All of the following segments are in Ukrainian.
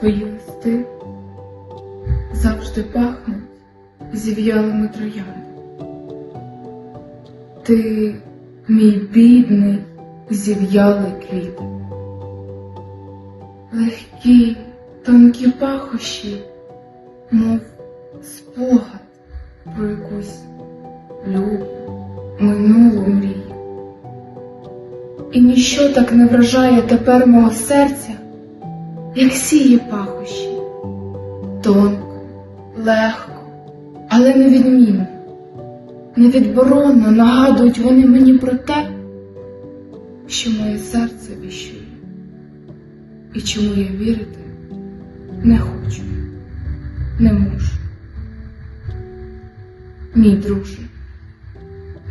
Твої листи завжди пахнуть зів'ялими троями. Ти мій бідний зів'ялий квіт. Легкі, тонкі пахощі, мов спогад про якусь любу, минулу мрію. І ніщо так не вражає тепер мого серця, як сіє пахощі, тонко, легко, але невідмінно, невідборонно нагадують вони мені про те, що моє серце віщує, і чому я вірити не хочу, не можу. Мій друже,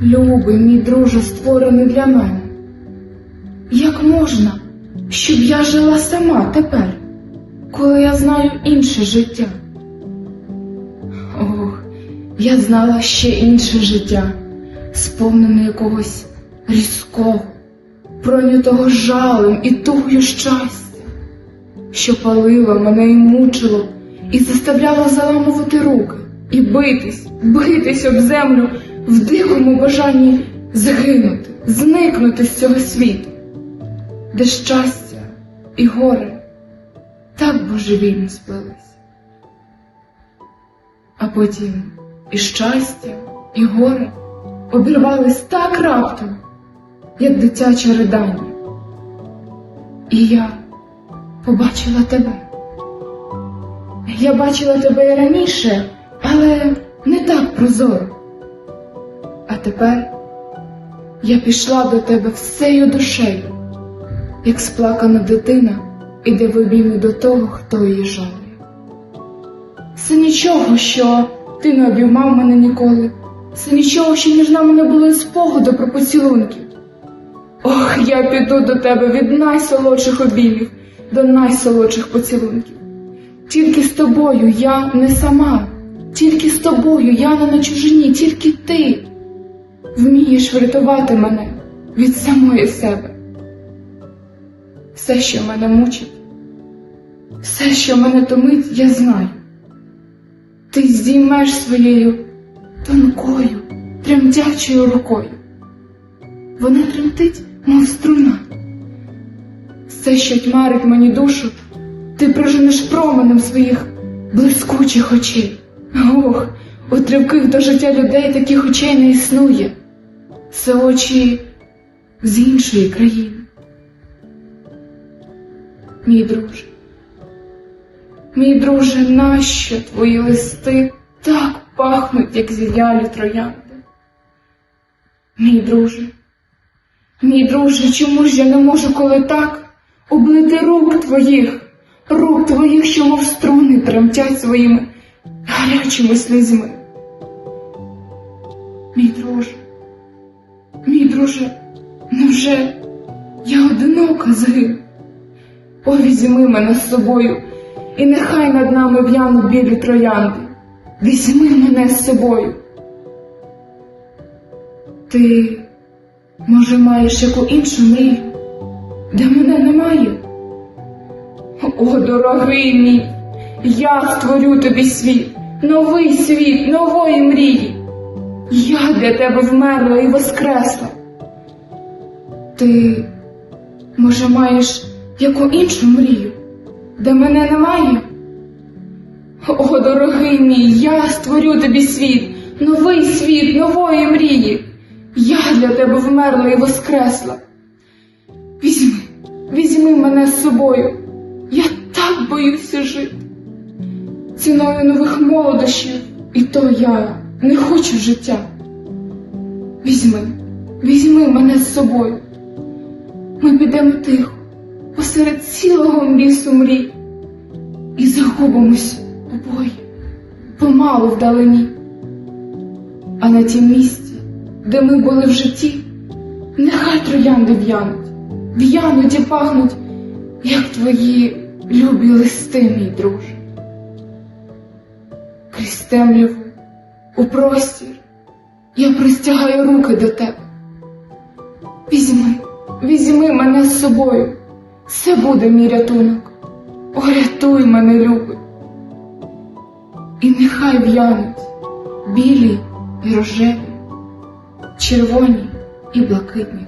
любий мій друже, створений для мене. Як можна, щоб я жила сама тепер, коли я знаю інше життя? Ох, я знала ще інше життя, сповнене якогось різкого, пройнятого жалем і тугою щастя, що палило мене і мучило, і заставляло заламувати руки, і битись, битись об землю в дикому бажанні згинути, зникнути з цього світу де щастя і горе так божевільно сплелись. А потім і щастя, і горе обірвались так раптом, як дитяче ридання. І я побачила тебе. Я бачила тебе і раніше, але не так прозоро. А тепер я пішла до тебе всею душею як сплакана дитина іде в обійми до того, хто її жалує. Це нічого, що ти не обіймав мене ніколи, це нічого, що між нами не було і спогаду про поцілунків. Ох, я піду до тебе від найсолодших обіймів до найсолодших поцілунків. Тільки з тобою я не сама, тільки з тобою я не на чужині, тільки ти вмієш врятувати мене від самої себе все, що мене мучить, все, що мене томить, я знаю. Ти здіймеш своєю тонкою, тремтячою рукою. Вона тремтить, мов струна. Все, що тьмарить мені душу, ти проженеш променем своїх блискучих очей. Ох, у тривких до життя людей таких очей не існує. Це очі з іншої країни мій друже. Мій друже, нащо твої листи так пахнуть, як зів'ялі троянди? Мій друже, мій друже, чому ж я не можу, коли так, облити рук твоїх, рук твоїх, що мов струни тремтять своїми гарячими слізьми? Мій друже, мій друже, невже я одинока згину? О, візьми мене з собою, і нехай над нами в'януть білі троянди. Візьми мене з собою. Ти, може, маєш яку іншу мрію, де мене немає? О, дорогий мій, я створю тобі світ, новий світ, нової мрії. Я для тебе вмерла і воскресла. Ти, може, маєш яку іншу мрію, де мене немає? О, дорогий мій, я створю тобі світ, новий світ, нової мрії. Я для тебе вмерла і воскресла. Візьми, візьми мене з собою. Я так боюся жити. Ціною нових молодощів, і то я не хочу життя. Візьми, візьми мене з собою. Ми підемо тихо посеред цілого лісу мрій і загубимось обоє помалу вдалині. А на тім місці, де ми були в житті, нехай троянди в'януть, в'януть і пахнуть, як твої любі листи, мій друже. Крізь темряву у простір я простягаю руки до тебе. Візьми, візьми мене з собою. Це буде мій рятунок. Порятуй мене, любий. І нехай в'януть білі і рожеві, червоні і блакитні